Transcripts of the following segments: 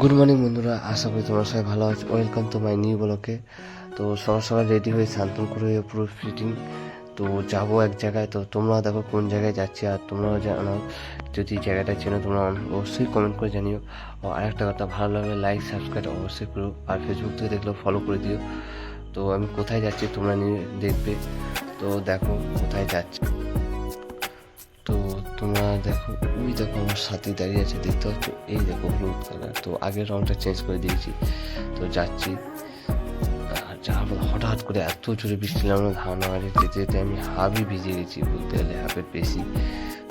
Good morning বন্ধুরা। আশা করি তোমরা সবাই ভালো আছো। ওয়েলকাম টু মাই নিউ ব্লকে তো সবার সকাল রেডি হয়ে শান্তনপুর হয়ে পুরো ফিটিং তো যাব এক জায়গায়। তো তোমরা দেখো কোন জায়গায় যাচ্ছি আর তোমরাও জানাও যদি জায়গাটা চেনো, তোমরা অবশ্যই কমেন্ট করে জানিও। আর একটা কথা, ভালো লাগলে লাইক সাবস্ক্রাইব অবশ্যই করো। আর ফেসবুক থেকে দেখলেও ফলো করে দিও। তো আমি কোথায় যাচ্ছি তোমরা নিয়ে দেখবে। তো দেখো কোথায় যাচ্ছি। তোমরা দেখো, ওই দেখো আমার সাথে দাঁড়িয়ে আছে, দেখতে পাচ্ছ? এই দেখো হলুদ কালার তো আগের রংটা চেঞ্জ করে দিয়েছি। তো যাচ্ছি। আর হঠাৎ করে এত জোরে বৃষ্টি নামলো ধারণা মারি যেতে যেতে আমি হাবই ভিজে গেছি বলতে গেলে হাফের বেশি।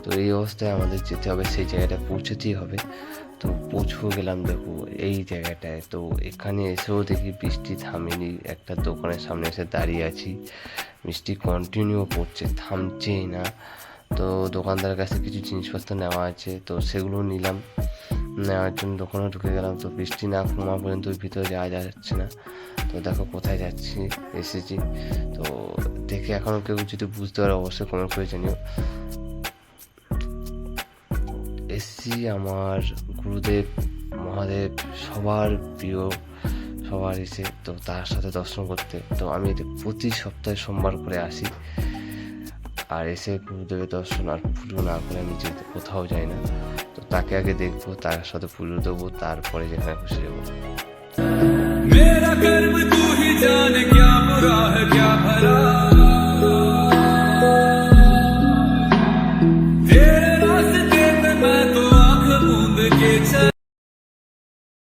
তো এই অবস্থায় আমাদের যেতে হবে, সেই জায়গাটা পৌঁছতেই হবে। তো পৌঁছেও গেলাম দেখো এই জায়গাটায়। তো এখানে এসেও দেখি বৃষ্টি থামেনি, একটা দোকানের সামনে এসে দাঁড়িয়ে আছি। বৃষ্টি কন্টিনিউ পড়ছে থামছেই না। তো দোকানদারের কাছে কিছু জিনিসপত্র নেওয়া আছে, তো সেগুলো নিলাম। নেওয়ার জন্য দোকানে ঢুকে গেলাম, তো বৃষ্টি না কমা পর্যন্ত ভিতরে যাওয়া যাচ্ছে না। তো দেখো কোথায় যাচ্ছি, এসেছি। তো দেখে এখনও কেউ যদি বুঝতে পারে অবশ্যই কমেন্ট করে জানিও। এসছি আমার গুরুদেব, মহাদেব, সবার প্রিয়, সবার এসে, তো তার সাথে দর্শন করতে। তো আমি এতে প্রতি সপ্তাহে সোমবার করে আসি। আর এসে গুরুদেবের দর্শন আর পুজো না করে আমি যেতে কোথাও যাই না। তো তাকে আগে দেখব, তার সাথে পুজো দেবো, তারপরে যেখানে খুশি যাব